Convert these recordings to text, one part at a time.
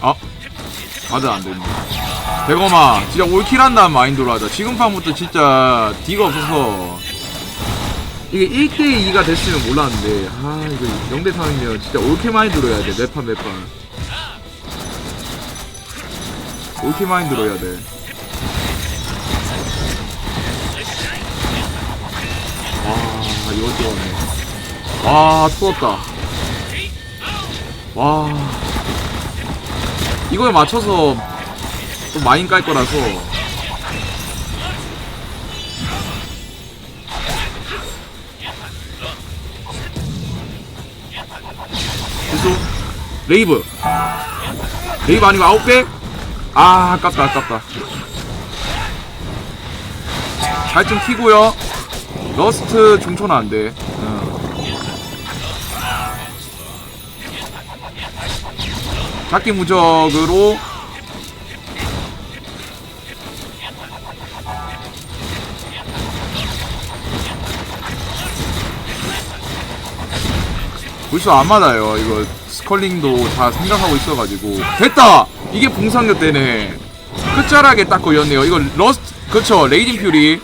아 맞아 안 된다 대검아 진짜 올킬한다는 마인드로 하자. 지금 판부터 진짜 D가 없어서. 이게 1대2가 됐으면 몰랐는데 아 이거 0대3이면 진짜 올킬 마인드로 해야 돼. 매판 매판. 올킬 마인드로 해야 돼. 와, 이거 좋아하네. 와, 터졌다. 와. 이거에 맞춰서 또 마인 깔 거라서. 그래서 레이브. 레이브 아니고 아웃백? 아, 아깝다, 아깝다. 잘좀 키고요. 러스트 중초는 안 돼. 어. 잡기 무적으로 벌써 안 맞아요. 이거 스컬링도 다 생각하고 있어가지고 됐다. 이게 봉상력 때네. 끝자락에 딱 걸렸네요. 이거 러스트 그쵸 레이징 퓨리.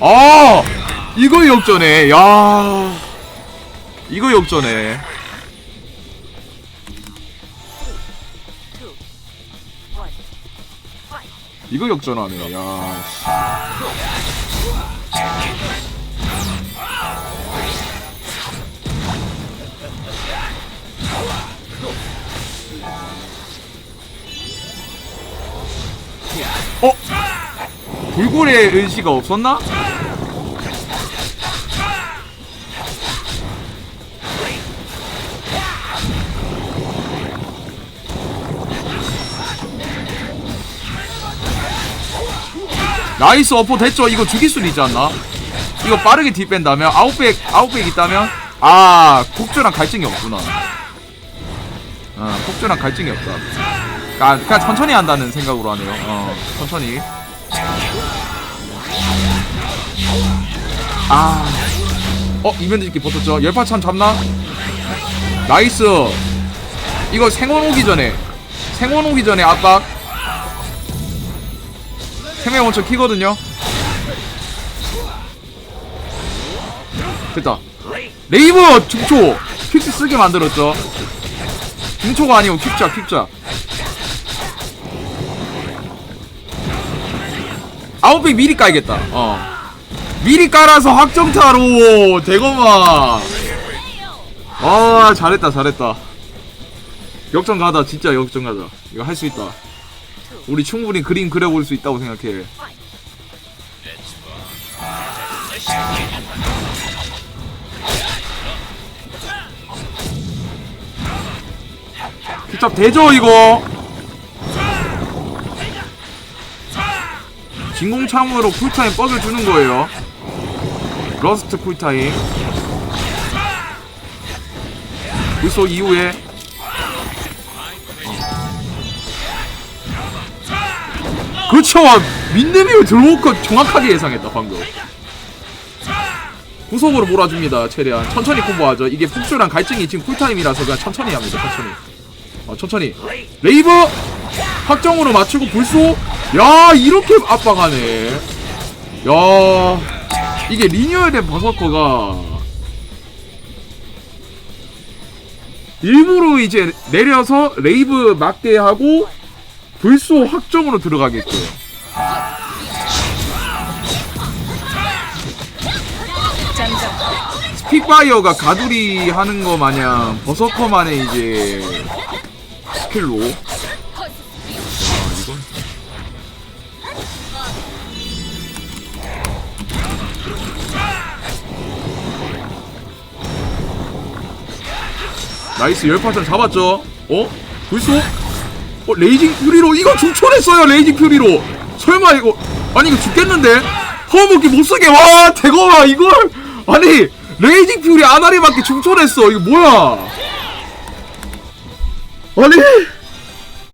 아 이거 역전해 야 이거 역전해 이거 역전하네 야 씨. 어? 불굴의 의지가 없었나? 나이스 어퍼 됐죠? 이거 죽일 수도 있지 않나? 이거 빠르게 뒷 뺀다면 아웃백 아웃백 있다면 아 폭주랑 갈증이 없구나. 어 폭주랑 갈증이 없다. 아 그냥 천천히 한다는 생각으로 하네요. 어 천천히. 아. 어 이면도 이렇게 버텼죠? 열파참 잡나? 나이스. 이거 생원 오기 전에 생원 오기 전에 압박. 생명 원천 키거든요. 됐다. 레이버 중초 퀵스 쓰게 만들었죠. 중초가 아니고 퀵자 퀵자. 아웃백 미리 깔겠다. 어. 미리 깔아서 확정타로 대검아. 아 잘했다 잘했다. 역전 가다 진짜 역전 가자. 이거 할 수 있다. 우리 충분히 그림 그려볼 수 있다고 생각해. 기탑 되죠 이거? 진공참으로 쿨타임 뻑을 주는 거예요. 러스트 쿨타임. 불소 이후에 그렇죠. 민드미를 들어오고 정확하게 예상했다 방금. 구속으로 몰아줍니다 최대한. 천천히 콤보하죠. 이게 폭주랑 갈증이 지금 쿨타임이라서 그냥 천천히 합니다 천천히. 어 천천히. 레이브! 확정으로 맞추고 불소 야 이렇게 압박하네. 야 이게 리뉴얼된 버서커가 일부러 이제 내려서 레이브 맞게 하고 불소 확정으로 들어가겠죠. 스픽바이어가 가두리 하는 거 마냥 버서커만의 이제 스킬로. 나이스 열파전 잡았죠? 어? 불소? 어 레이징 퓨리로 이거 중초냈어요 레이징 퓨리로. 설마 이거 아니 이거 죽겠는데? 허먹기 못쓰게. 와 대거마 이걸? 아니 레이징 퓨리 아나리밖에 중초냈어. 이거 뭐야? 아니